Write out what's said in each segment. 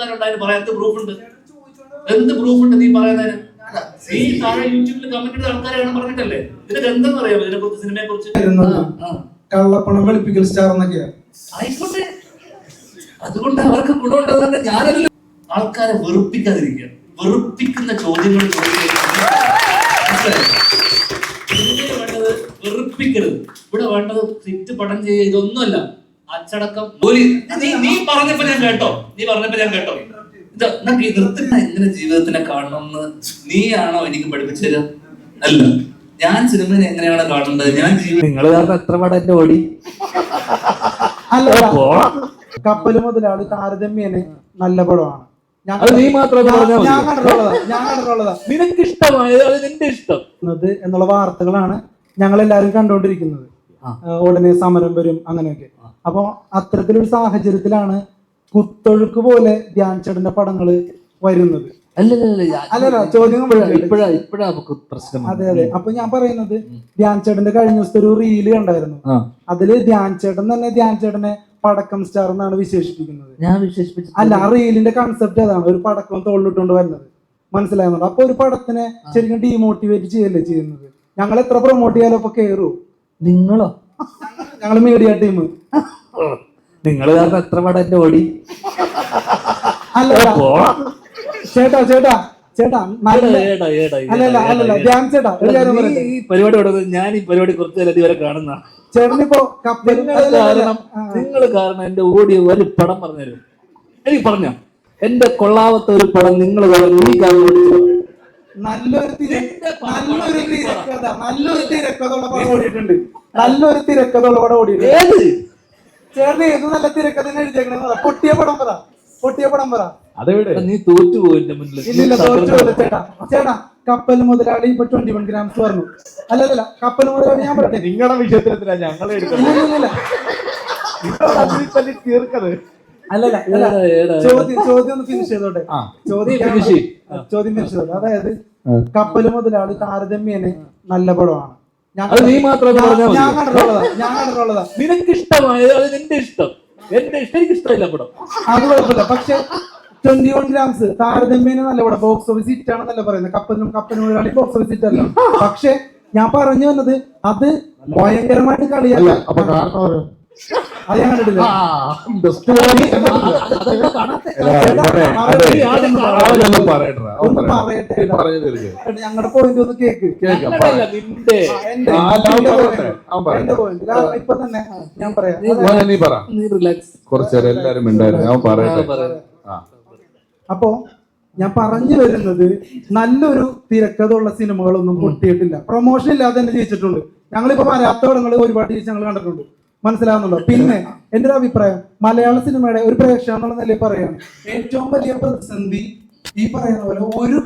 ആൾക്കാരുണ്ടായിരുന്നു പറയാൻ എന്ത് പ്രൂഫ് ഉണ്ട്. എന്ത് പ്രൂഫ് ഉണ്ട് നീ പറയുന്നതിന്? ഈ താഴെ യൂട്യൂബിൽ കമന്റ് ചെയ്ത ആൾക്കാരാണ് പറഞ്ഞിട്ടല്ലേ? ഇതിന്റെ എന്തെന്ന് അറിയാമോ ഇതിനെ കുറിച്ച് സിനിമയെ കുറിച്ച് കള്ളപ്പണം വെളുപ്പിക്കൽ സ്റ്റാർ എന്നൊക്കെയാണ് ആയിക്കോട്ടെ. അതുകൊണ്ട് അവർക്ക് ഗുണമുണ്ടെന്ന് ഞാനല്ല. ആൾക്കാരെ വെറുപ്പിക്കാതിരിക്കുക. വെറുപ്പിക്കുന്ന ചോദ്യങ്ങൾ വേണ്ടത് വെറുപ്പിക്കരുത്. ഇവിടെ വേണ്ടത് സിറ്റ് പടം ചെയ്യുക ഇതൊന്നുമല്ല. അച്ചടക്കം ജോലി നീ നീ പറഞ്ഞപ്പോ ഞാൻ കേട്ടോ. നീ പറഞ്ഞപ്പോ ഞാൻ കേട്ടോ. ഇത് നൃത്തം എങ്ങനെ ജീവിതത്തിനെ കാണണമെന്ന് നീയാണോ എനിക്ക് പഠിപ്പിച്ചത്? അല്ല. ഞാൻ സിനിമയെ എങ്ങനെയാണ് കാണേണ്ടത്? ഞാൻ ജീവിതം നിങ്ങൾ എത്ര പടം ഓടി? അല്ല പോടാ. കപ്പൽ മുതലാളി താരതമ്യേന നല്ല പടമാണ്. അത് നീ മാത്രം ഞാൻ-. കണ്ടിട്ടുള്ളതാ ഞാൻ കണ്ടിട്ടുള്ളതാ. നിനക്ക് ഇഷ്ടമായത് അത് നിന്റെ ഇഷ്ടം. എന്നുള്ള വാർത്തകളാണ് ഞങ്ങൾ എല്ലാവരും കണ്ടുകൊണ്ടിരിക്കുന്നത് ഉടനെ സമരം വരും അങ്ങനെയൊക്കെ. അപ്പൊ അത്തരത്തിലൊരു സാഹചര്യത്തിലാണ് കുത്തൊഴുക്ക് പോലെ ധ്യാൻ ചേട്ടന്റെ പടങ്ങൾ വരുന്നത്. ചോദ്യം അതെ അതെ. അപ്പൊ ഞാൻ പറയുന്നത് ധ്യാൻ ചേട്ടന്റെ കഴിഞ്ഞ ദിവസത്തെ ഒരു റീൽ കണ്ടായിരുന്നു. അതിൽ ധ്യാൻ ചേട്ടൻ തന്നെ ധ്യാൻ ചേട്ടനെ പടക്കം സ്റ്റാർ എന്നാണ് വിശേഷിപ്പിക്കുന്നത്. ഞാൻ വിശേഷിപ്പിച്ചു അല്ല ആ റീലിന്റെ കൺസെപ്റ്റ് അതാണ്. ഒരു പടക്കം തോളിലിട്ടുകൊണ്ട് വരുന്നത്. മനസ്സിലാകുന്നുണ്ട് അപ്പൊ ഒരു പടത്തിനെ ശരിക്കും ഡീമോട്ടിവേറ്റ് ചെയ്യല്ലേ ചെയ്യുന്നത്? ഞങ്ങൾ എത്ര പ്രൊമോട്ട് ചെയ്യാലോ അപ്പൊ കേറൂ. നിങ്ങളോ? ഞങ്ങൾ മീഡിയ ടീം. നിങ്ങൾ കാരണം എത്ര പടം എന്റെ ഓടി അല്ല. ചേട്ടാ ചേട്ടാ അല്ലല്ല അല്ലല്ല. ഏടാ. ധ്യാൻ ചേട്ടാ ഒരു കാര്യം പറയട്ടെ. ഈ പരിപാടി ഞാൻ ഈ പരിപാടി കുറച്ച് ഇതുവരെ കാണുന്ന. ചേട്ടനിപ്പോ കാരണം നിങ്ങൾ കാരണം എന്റെ ഓടിയ ഒരു പടം പറഞ്ഞുതരും എനിക്ക് പറഞ്ഞോ? എന്റെ കൊള്ളാവത്ത ഒരു പടം നിങ്ങൾ നല്ലൊരു തിര- നല്ലൊരു തിരക്കഥ നല്ലൊരു തിരക്കഥയുള്ള ഓടിയിട്ടുണ്ട്. നല്ലൊരു തിരക്കഥയുള്ള പടം ഓടിയിട്ടുണ്ട് ഏത്? ചേട്ടൻ ഏത് നല്ല തിരക്കഥ എഴുതിയേക്കണേ പൊട്ടിയ പടം പറ. പൊട്ടിയ പടം പറ. നീ മുന്നിൽ ഇല്ലില്ല തോറ്റു പോലെ ചേട്ടാ. ചേട്ടാ കപ്പൽ മുതലാളി ഇപ്പൊ ട്വന്റി വൺ ഗ്രാംസ് പറഞ്ഞു അല്ലല്ല കപ്പൽ മുതലാളി ഞാൻ പറഞ്ഞു നിങ്ങളുടെ വിഷയത്തിൽ ഞങ്ങളെ തീർക്കത് അല്ലല്ല ചോദ്യം ചോദ്യം ഒന്ന് ഫിനിഷ് ചെയ്തോട്ടെ. ചോദ്യം. ചോദ്യം ഫിനിഷ് ചെയ്തോട്ടെ. അതായത് കപ്പൽ മുതലാളി താരതമ്യേന നല്ല പടമാണ്. അത് നീ മാത്രം നിനക്ക് ഇഷ്ടമായത് അത് നിന്റെ ഇഷ്ടം. എന്റെ ഇഷ്ടം എനിക്ക് ഇഷ്ടമില്ല പടം. അത് കുഴപ്പമില്ല. പക്ഷെ ട്വന്റി വൺ ഗ്രാംസ് താരതമ്യേന നല്ല പടം. ബോക്സ് ഓഫീസ് ഹിറ്റ് ആണെന്നല്ല പറയുന്നത്. കപ്പലിനും കപ്പലിനും ഒരാളി ബോക്സ് ഓഫീസ് ഹിറ്റ് അല്ല. പക്ഷെ ഞാൻ പറഞ്ഞു വന്നത് അത് ഭയങ്കരമായിട്ട് കളിയല്ല അപ്പൊ കാരണം അത് ഞാൻ കണ്ടിട്ടില്ല ഞങ്ങളുടെ പോയിന്റ് ഒന്ന് കേക്ക് ഇപ്പൊ തന്നെ ഞാൻ പറയാം നീ പറ നീ റിലാക്സ് കുറച്ചു നേരം എല്ലാരും ഉണ്ടായിരുന്നു അവൻ പറയട്ടെ ആ അപ്പോ ഞാൻ പറഞ്ഞു വരുന്നത് നല്ലൊരു തിരക്കഥയുള്ള സിനിമകളൊന്നും പൊട്ടിയിട്ടില്ല പ്രൊമോഷൻ ഇല്ലാതെ തന്നെ ജയിച്ചിട്ടുണ്ട് ഞങ്ങളിപ്പോ വരാത്ത പടങ്ങൾ ഒരുപാട് ജയിച്ച് ഞങ്ങൾ കണ്ടിട്ടുണ്ട് മനസ്സിലാവുന്നുണ്ടോ? പിന്നെ എന്റെ ഒരു അഭിപ്രായം മലയാള സിനിമയുടെ ഒരു പ്രേക്ഷകൻ എന്നുള്ള നിലയിൽ പറയാണ് ഏറ്റവും വലിയ പ്രതിസന്ധി ഈ പറയുന്ന പോലെ ഒരു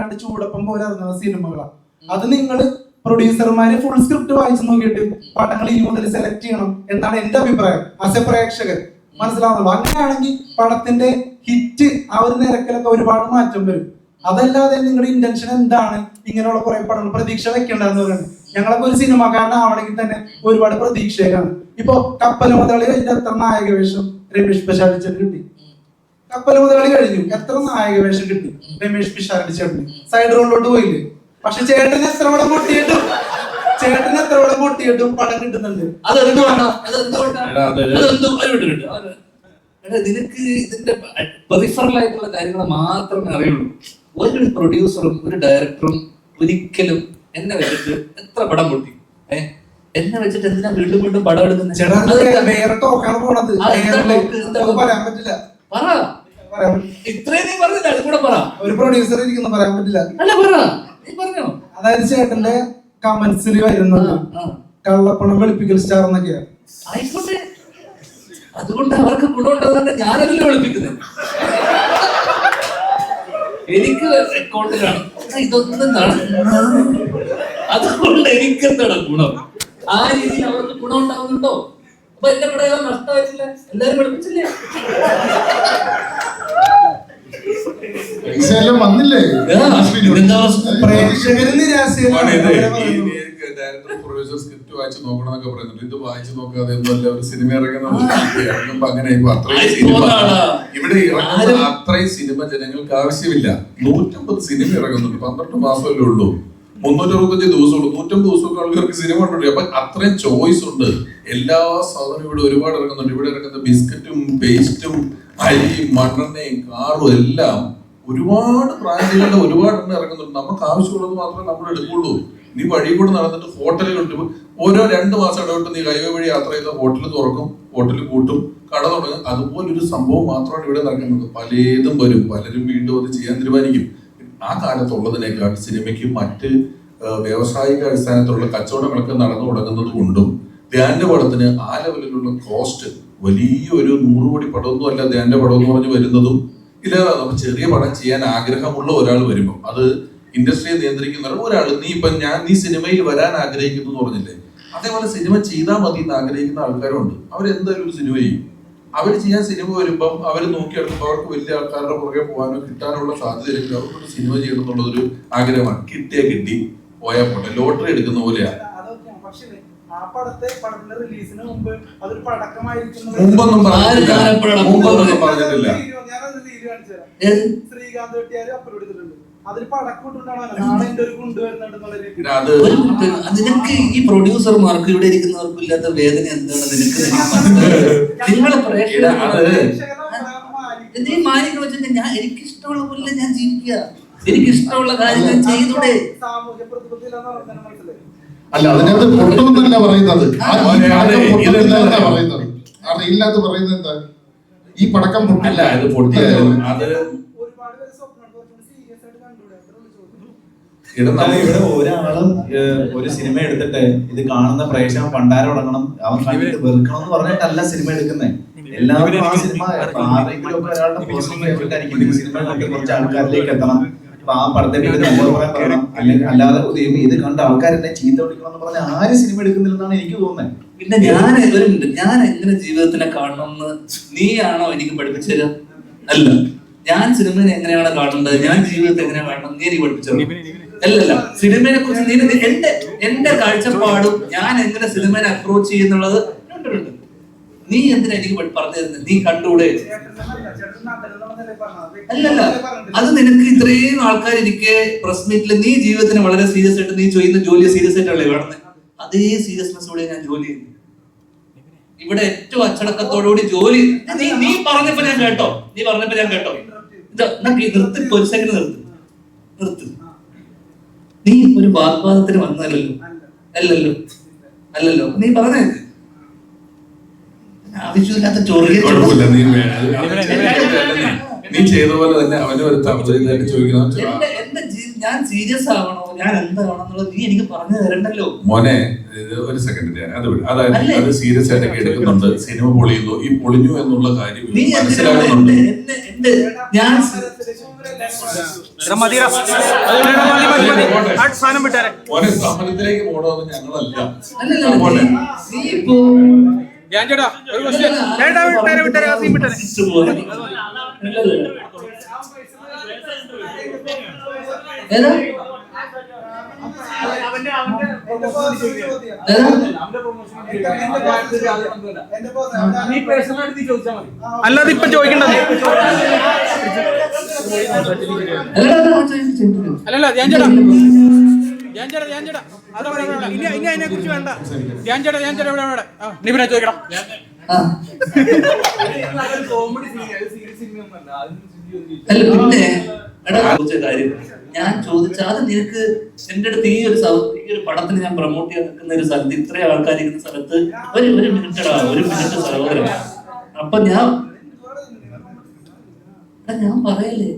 രണ്ട് ചൂടപ്പം പോലെ ഇറങ്ങുന്ന സിനിമകളാണ് അത് നിങ്ങൾ പ്രൊഡ്യൂസർമാര് ഫുൾ സ്ക്രിപ്റ്റ് വായിച്ചു നോക്കിയിട്ട് പടങ്ങൾ ഇനി മുതൽ സെലക്ട് ചെയ്യണം എന്നാണ് എന്റെ അഭിപ്രായം എ പ്രേക്ഷകൻ. മനസ്സിലാവുന്നുള്ളൂ അങ്ങനെയാണെങ്കിൽ പടത്തിന്റെ ഹിറ്റ് ആ ഒരു നിരക്കിലൊക്കെ ഒരുപാട് മാറ്റം വരും. അതല്ലാതെ നിങ്ങളുടെ ഇന്റൻഷൻ എന്താണ്? ഇങ്ങനെയുള്ള കുറെ പടങ്ങൾ പ്രതീക്ഷ വെക്കേണ്ടതെന്ന് പറയുന്നത്. ഞങ്ങളൊക്കെ ഒരു സിനിമക്കാരൻ ആവണമെങ്കിൽ തന്നെ ഒരുപാട് പ്രതീക്ഷയിലാണ്. ഇപ്പൊ കപ്പൽ മുതലാളി കഴിഞ്ഞ എത്ര നായക വേഷം രമേഷ് പിഷാടിച്ചേട്ടൻ കിട്ടി? കപ്പൽ മുതലാളി കഴിഞ്ഞു. എത്ര നായക വേഷം കിട്ടി? രമേഷ് പിഷാടിച്ചേട്ടന് സൈഡ് റോഡിലോട്ട് പോയില്ലേ? പക്ഷെ ചേട്ടൻ എത്ര വടം പൊട്ടിയിട്ടും ചേട്ടന് എത്ര പടം പൊട്ടിയിട്ടും പടം കിട്ടുന്നുണ്ട്. നിനക്ക് ഇതിന്റെ പെറിഫറൽ ആയിട്ടുള്ള കാര്യങ്ങൾ മാത്രമേ അറിയുള്ളൂ. ഒരു പ്രൊഡ്യൂസറും ഒരു ഡയറക്ടറും ഒരിക്കലും എന്നെ വെച്ചിട്ട് എത്ര പടം പൊട്ടി? ഏ? എന്നെ വെച്ചിട്ട് എന്തിനാ വീണ്ടും വീണ്ടും പടം എടുക്കുന്നത്? ചേട്ടാ വേറെ ടോക്കാണ് പോണത്? പറയാൻ പറ്റില്ല. പറ. ഇത്രയും നീ പറഞ്ഞില്ല അത് കൂടെ പറ. ഒരു പ്രൊഡ്യൂസർ ഇരിക്കുന്ന പറയാൻ പറ്റില്ല. അല്ല പറ. നീ പറഞ്ഞോ. അതായത് ചേട്ടന്റെ കമന്റ്സിൽ വരുന്നത്. കള്ളപ്പണം വെളുപ്പിക്കൽ സ്റ്റാർ എന്നൊക്കെയാണ്. ആയിക്കോട്ടെ. അതുകൊണ്ട് അവർക്ക് ഗുണമുണ്ടെന്ന് ഞാനല്ലേ വിളിപ്പിക്കുന്നത്. എനിക്ക് അക്കൗണ്ടിലാണ് ഇതൊന്നും നടക്കണം അതുകൊണ്ട് എനിക്ക് എന്താണ് ഗുണം? ആ രീതിയിൽ അവർക്ക് ഗുണം ഉണ്ടാവുന്നുണ്ടോ? അപ്പൊ എന്റെ കടയിൽ നഷ്ടമായിട്ടില്ല. എല്ലാരും വിളിപ്പിച്ചില്ലേ വന്നില്ലേ? പ്രേക്ഷകര് നിരാശയിലാണ്. ഈ പ്രൊഡ്യൂസർ സ്ക്രിപ്റ്റ് വായിച്ച് പറയുന്നുണ്ട്. ഇത് വായിച്ച് നോക്കാതെ ഒന്നുമല്ല ഒരു സിനിമ ഇറങ്ങുന്നത് ഇറങ്ങുമ്പോ അങ്ങനെ ഇപ്പൊ അത്രയും സിനിമ. ഇവിടെ ഇറങ്ങുന്ന അത്രയും സിനിമ ജനങ്ങൾക്ക് ആവശ്യമില്ല. നൂറ്റമ്പത് സിനിമ ഇറങ്ങുന്നുണ്ട്. പന്ത്രണ്ട് മാസമല്ലേ ഉള്ളൂ. മുന്നൂറ്റി അറുപത്തഞ്ച് ദിവസമുള്ളൂ. നൂറ്റമ്പത് ദിവസമൊക്കെ ആൾക്കാർക്ക് സിനിമ കണ്ടുണ്ട് അപ്പൊ അത്രയും ചോയ്സ് ഉണ്ട്. എല്ലാ സാധനവും ഇവിടെ ഒരുപാട് ഇറങ്ങുന്നുണ്ട്. ഇവിടെ ഇറങ്ങുന്ന ബിസ്ക്കറ്റും പേസ്റ്റും അരിയും മണ്ണെണ്ണയും കാറും എല്ലാം ഒരുപാട് ബ്രാൻഡുകളുടെ ഒരുപാട് എണ്ണം ഇറങ്ങുന്നുണ്ട്. നമുക്ക് ആവശ്യമുള്ളത് മാത്രമേ നമ്മൾ എടുക്കുള്ളൂ. നീ വഴി കൂടെ നടന്നിട്ട് ഹോട്ടലുകളുണ്ട് ഓരോ രണ്ട് മാസം ഇടവിട്ട് നീ ഹൈവേ വഴി യാത്ര ചെയ്ത ഹോട്ടലിൽ തുറക്കും ഹോട്ടൽ കൂട്ടും കട തുടങ്ങും. അതുപോലൊരു സംഭവം മാത്രമാണ് ഇവിടെ നടക്കുന്നത്. പലതും വരും. പലരും വീണ്ടും അത് ചെയ്യാൻ തീരുമാനിക്കും. ആ കാലത്തുള്ളതിനേക്കാൾ സിനിമയ്ക്ക് മറ്റ് വ്യാവസായിക അടിസ്ഥാനത്തിലുള്ള കച്ചവടങ്ങളൊക്കെ നടന്നു തുടങ്ങുന്നത് കൊണ്ടും ധ്യാന്റെ പടത്തിന് ആ ലെവലിലുള്ള കോസ്റ്റ് വലിയൊരു നൂറ് കോടി പടമൊന്നും അല്ല ധ്യാന്റെ പടം എന്ന് പറഞ്ഞ് വരുന്നതും ഇല്ല നമ്മൾ ചെറിയ പടം ചെയ്യാൻ ആഗ്രഹമുള്ള ഒരാൾ വരുമ്പോൾ അത് ഇൻഡസ്ട്രിയെ നിയന്ത്രിക്കുന്ന ഒരാൾ നീ ഇപ്പൊ ഞാൻ നീ സിനിമയിൽ വരാൻ ആഗ്രഹിക്കുന്നു എന്ന് പറഞ്ഞില്ലേ? അതേപോലെ സിനിമ ചെയ്താൽ മതി എന്ന് ആഗ്രഹിക്കുന്ന ആൾക്കാരുണ്ട്. അവരെന്തായാലും ഒരു സിനിമ ചെയ്യും. അവർ ചെയ്യാൻ സിനിമ വരുമ്പം അവർ നോക്കിയെടുക്കുമ്പോൾ അവർക്ക് വലിയ ആൾക്കാരുടെ പുറകെ പോകാനോ കിട്ടാനുള്ള സാധ്യതയില്ല. അവർക്കൊരു സിനിമ ചെയ്യണം എന്നുള്ളതൊരു ആഗ്രഹമാണ്. കിട്ടിയാ കിട്ടി പോയാൽ പോട്ടെ. ലോട്ടറി എടുക്കുന്ന പോലെയാണ് മുമ്പൊന്നും പറഞ്ഞിട്ടില്ല. മുമ്പൊന്നും പറഞ്ഞിട്ടില്ല. ഞാനത് തീരു കാണിച്ചു തരാം ഏത്? ശ്രീകാന്ത് വെട്ടിയാര് അപ്ലോഡ് ചെയ്തിട്ടുണ്ട് നിനക്ക് ഈ പ്രൊഡ്യൂസർമാർക്ക് ഇവിടെ ഇരിക്കുന്നവർക്കും ഇല്ലാത്ത വേദന എന്താണ്? നിനക്ക് നിങ്ങളെ നീ മാനിക്കണം വെച്ചാൽ ഞാൻ എനിക്ക് ഇഷ്ടമുള്ള പോലെ ഞാൻ ജീവിക്കുക. എനിക്ക് ഇഷ്ടമുള്ള കാര്യങ്ങൾ ചെയ്തൂടെ. അല്ല അതിനകത്ത് പൊട്ടുമെന്നല്ല പറയുന്നത്. ആ പറയുന്നത്. എന്താ? ഈ പടക്കം പൊട്ടില്ല. അത് പൊട്ടി അത് ഒരുപാട് പേര് സ്വപ്നം കുറച്ചുകൂടി സീരിയസ് ആയിട്ട് കണ്ടുകൂടെ അത്രേ ഉള്ളൂ ചോദ്യം ഇട എന്നാൽ ഇവിടെ ഒരാളും ഒരു സിനിമ എടുത്തിട്ട് ഇത് കാണുന്ന പ്രേക്ഷകൻ പണ്ടാരം തുടങ്ങണം അവൻ കണ്ടിട്ട് വെറുക്കണം എന്ന് പറഞ്ഞിട്ടല്ല സിനിമ എടുക്കുന്നത് എല്ലാവരും ആ സിനിമ ആരെങ്കിലും ഒക്കെ ഒരാളുടെ പേഴ്സണൽ ഫേവറേറ്റ് ആയിരിക്കും. സിനിമ കണ്ട് കുറച്ച് ആൾക്കാരിലേക്ക് എത്തണം. അപ്പൊ ആ പടത്തെ പറ്റി നമ്പർ പറയാൻ പറയണം. അല്ലെങ്കിൽ അല്ലാതെ ദൈവമേ, ഇത് കണ്ട ആൾക്കാരെന്നെ ചീത്ത വിളിക്കണം എന്ന് പറഞ്ഞ ആരും സിനിമ എടുക്കുന്നില്ലെന്നാണ് എനിക്ക് തോന്നുന്നത് പിന്നെ ഞാൻ ഒരു ഞാൻ എങ്ങനെ ജീവിതത്തിനെ കാണണമെന്ന് നീയാണോ എനിക്ക് പഠിപ്പിച്ചത്? അല്ല. ഞാൻ സിനിമയെ എങ്ങനെയാണ് കാണേണ്ടത്? ഞാൻ ജീവിതത്തെ എങ്ങനെയാണ് കാണണം നീ എനിക്ക് പഠിപ്പിച്ചത്. അല്ലല്ല സിനിമയെ കുറിച്ച് നീ എന്റെ എന്റെ കാഴ്ചപ്പാടും ഞാൻ എങ്ങനെ സിനിമയെ അപ്രോച്ച് ചെയ്യുന്നുള്ളത്. നീ എന്തിനാ എനിക്ക് പറഞ്ഞു തരുന്നത് നീ കണ്ടൂടെ അല്ലല്ല അത് നിനക്ക് ഇത്രയും ആൾക്കാർ ഇരിക്കെ പ്രസ് മീറ്റിൽ നീ ജീവിതത്തിന് വളരെ സീരിയസ് ആയിട്ട് നീ ചെയ്യുന്ന ജോലി സീരിയസ് ആയിട്ടല്ലേ കാണുന്നത് അതേ സീരിയസ്നെസ്സോടെ ഞാൻ ജോലി ചെയ്യുന്നു. ഇവിടെ ഏറ്റവും അച്ചടക്കത്തോടുകൂടി ജോലി നീ നീ പറഞ്ഞപ്പോ ഞാൻ കേട്ടോ. നീ പറഞ്ഞപ്പോ ഞാൻ കേട്ടോ. നിർത്ത് ഒരു സെക്കൻഡ് നിർത്തി. നിർത്ത്. നീ ഒരു വാഗ്വാദത്തിന് വന്നതല്ലോ അല്ലല്ലോ? അല്ലല്ലോ? നീ പറഞ്ഞേ. ആവശ്യമില്ലാത്ത നീ നീ ചെയ്ത പോലെ തന്നെ ഒരു ചോദിക്കണം ഞാൻ സീരിയസ് ആവണോ? ഞാൻ എന്താവണം നീ എനിക്ക് പറഞ്ഞു തരണ്ടല്ലോ. മോനെ ഒരു സെക്കൻഡ് അത്. അതായത്? അത് സീരിയസ് ആയിട്ടൊക്കെ എടുക്കുന്നുണ്ട് സിനിമ പൊളിയുന്നു. ഈ പൊളിഞ്ഞു എന്നുള്ള കാര്യം എന്റെ ഞാൻ സാധനം വിട്ടേരെ. മോനെ സമരത്തിലേക്ക് പോകണമെന്ന് ഞങ്ങളല്ല. ഞാൻ ചേട്ടാ ഒരു ക്വസ്റ്റ്യൻ ചേട്ടാ വിട്ടേരെ വിട്ടേരെ വിട്ടേരെ. അല്ലാതെ ഇപ്പൊ ചോദിക്കണ്ടത് അല്ലല്ല ധ്യാൻ ചേട്ടാ ധ്യാൻ ചേട്ടാ ധ്യാൻ ചേട്ടാ അവിടെ. ഇനി അതിനെ കുറിച്ച് വേണ്ട. ധ്യാൻ ചേട്ടാ ധ്യാൻ ചേട്ടാ ഇവിടെ നിബിനെ ചോദിക്കണം ഞാൻ ചോദിച്ചാൽ അത് നിനക്ക് എന്റെ അടുത്ത് ഈ ഒരു ഈ ഒരു പടത്തിന് ഞാൻ പ്രൊമോട്ട് ചെയ്യാൻ നിൽക്കുന്ന ഒരു സ്ഥലത്ത് ഇത്രയും ആൾക്കാർ ഇരിക്കുന്ന സ്ഥലത്ത് ഒരു ഒരു മിനിറ്റടാ ഒരു മിനിറ്റ് സഹോദരൻ. അപ്പൊ ഞാൻ എടാ ഞാൻ പറയല്ലേ?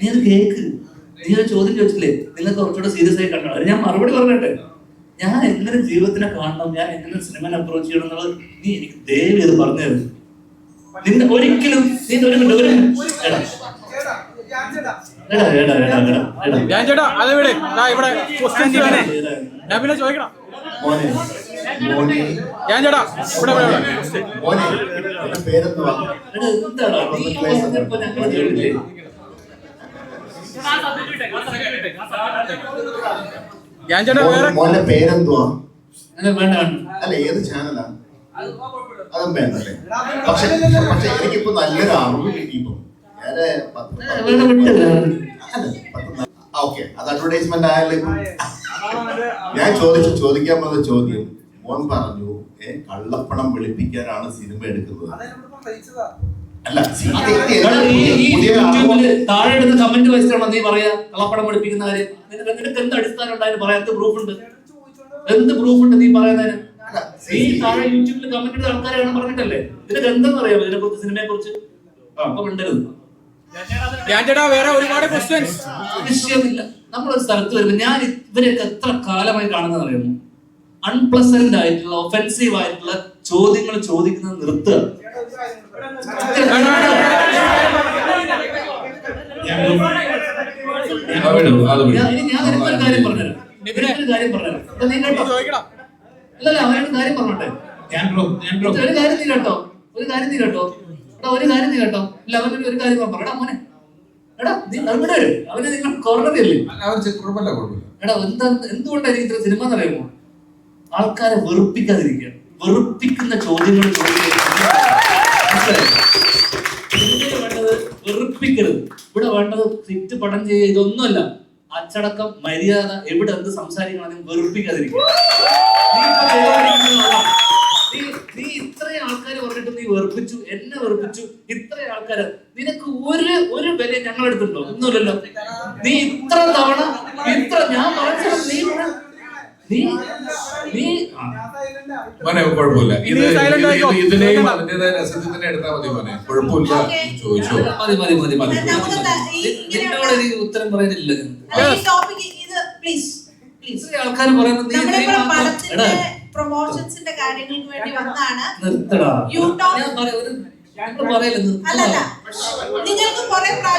നീ അത് കേക്ക്. നീ ഒരു ചോദ്യം ചോദിച്ചില്ലേ? നിങ്ങൾ കുറച്ചുകൂടെ സീരിയസ് ആയി കണ്ടോ? അത് ഞാൻ മറുപടി പറഞ്ഞിട്ടെ. ഞാൻ എങ്ങനെ ജീവിതത്തിനെ കാണണം? ഞാൻ എങ്ങനെ സിനിമനെ അപ്രോച്ച് ചെയ്യണം എന്നുള്ളത് നീ എനിക്ക് ദയവ് ചെയ്ത് പറഞ്ഞു തരുന്നു. നിന്റെ ഒരിക്കലും നീ ഒരു മിനിറ്റ് ഒരു ഞാൻ ചേട്ടാ. അത് ഇവിടെ ദാ ഇവിടെ. ക്വസ്റ്റ്യൻ വേണേ ഞാൻ പിന്നെ ചോദിക്കണം. ധ്യാൻ ചേട്ടാ ഇവിടെ ധ്യാൻ ചേട്ടാ മോനെ- വേറെ മോന്റെ പേരെന്തുവാ? അല്ല ഏത് ചാനലാണ് അതും വേണ്ടല്ലേ? പക്ഷെ പക്ഷെ എനിക്കിപ്പോ നല്ലൊരു അറിവ് കിട്ടിയിപ്പോ. ഞാൻ പത്ത് ഏ, ഓക്കെ. അത് അഡ്വർടൈസ്മെന്റ് ആയാലും ഞാൻ ചോദിച്ചു ചോദിക്കാൻ വന്ന ചോദ്യം. മോൻ പറഞ്ഞു ഏ കള്ളപ്പണം വെളുപ്പിക്കാനാണ് സിനിമ എടുക്കുന്നത്. അല്ല സി- ഇത് ഇത് എടാ, എന്താ ഈ- ഈ പുതിയ യൂട്യൂബിൽ അറിവ്? താഴെ ഇടുന്ന കമന്റ് വെച്ചിട്ടാണോ നീ പറയാ കള്ളപ്പണം പഠിപ്പിക്കുന്ന കാര്യം? നിനക്ക് നിനക്ക് എന്ത് അടിസ്ഥാനം ഉണ്ടായാലും പറയാൻ എന്ത് പ്രൂഫ് ഉണ്ട്? എന്ത് പ്രൂഫ് ഉണ്ട് നീ പറയുന്നതിന് അല്ല, നീ താഴെ യൂട്യൂബിൽ കമന്റ് ഇടുന്ന ആൾക്കാരാണ് പറഞ്ഞിട്ടല്ലേ? നിനക്ക് എന്തെന്ന് അറിയാമോ ഇതിനെ കുറിച്ച് സിനിമയെ കുറിച്ച് അപ്പൊ മിണ്ടരുത്. ധ്യാൻ ചേട്ടാ വേറെ ഒരുപാട് ക്വസ്റ്റ്യൻസ് വിഷയമില്ല. നമ്മളൊരു സ്ഥലത്ത് വരുമ്പോൾ ഞാൻ ഇവരെയൊക്കെ എത്ര കാലമായി കാണുന്നത് അറിയുമോ അൺപ്ലസന്റ് ആയിട്ടുള്ള ഒഫെൻസീവ് ആയിട്ടുള്ള ചോദ്യങ്ങൾ ചോദിക്കുന്നത് നിർത്തുക. ഒരു കാര്യം നീ കേട്ടോ? ഒരു കാര്യം നീ കേട്ടോ? ഒരു കാര്യം നീ കേട്ടോ? ഇല്ല അവനൊരു ഒരു കാര്യം പറഞ്ഞു എടാ മോനെ. എടാ നീ വരും. അവന് നിങ്ങൾ കുഴപ്പമില്ല എടാ എന്താ എന്തുകൊണ്ടാണ് ഇത്ര സിനിമ എന്നറിയുമോ ആൾക്കാരെ വെറുപ്പിക്കാതിരിക്കുക. വെറുപ്പിക്കുന്ന ചോദ്യങ്ങൾ വെറുപ്പിക്കരുത്. ഇവിടെ വേണ്ടത് തെറ്റ് പഠനം ചെയ്യുക ഇതൊന്നുമല്ല. അച്ചടക്കം മര്യാദ എവിടെ എന്ത് സംസാരിക്കണം വെറുപ്പിക്കാതിരിക്കുക. നീ ഇത്രയും ആൾക്കാർ പറഞ്ഞിട്ട് നീ വെറുപ്പിച്ചു എന്നെ വെറുപ്പിച്ചു ഇത്രയും ആൾക്കാര്. നിനക്ക് ഒരു ഒരു വില ഞങ്ങൾ ഒന്നുമില്ലല്ലോ. നീ ഇത്ര തവണ ഇത്ര ഞാൻ പറഞ്ഞത് നീ. മോനെ കുഴപ്പമില്ല. ഇത് ഇതിനെയും. അതിന്റേതായ രസത്തിന് എടുത്താൽ മതി മോനെ. കുഴപ്പമില്ല. ചോദിച്ചോ. മതി മതി മതി. മതി ഈ- ഉത്തരം പറയാനില്ല. ഈ ടോപ്പിക് ഇത് പ്ലീസ് പ്ലീസ് ഇത്രയും ആൾക്കാർ പറയുന്നത് പ്രൊമോഷൻസിന്റെ കാര്യങ്ങൾക്ക് വേണ്ടി വന്നാണ് നിർത്തടാ. You talk. ഞാൻ പറയാ- ഒരു- നിർത്തടാ. അല്ലല്ല നിങ്ങൾക്ക് കുറെ പ്രാവശ്യം അല്ല അവിടെ നിൽക്കാം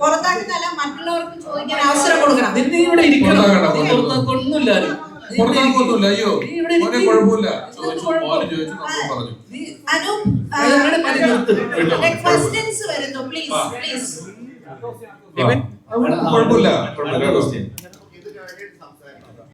പുറത്താക്കുന്നല്ല മറ്റുള്ളവർക്ക് ചോദിക്കാൻ അവസരം കൊടുക്കണം. നിന്നെ ഇവിടെ ഇരിക്കണം. പുറത്താക്കൊന്നുമില്ല ആരും. നീ ഇവിടെ പുറത്താക്കൊന്നുമില്ല. അയ്യോ നീ ഇവിടെ മോനെ ഇരിക്ക്. കുഴപ്പമില്ല. ചോദിച്ചു നമ്മൾ പറഞ്ഞു.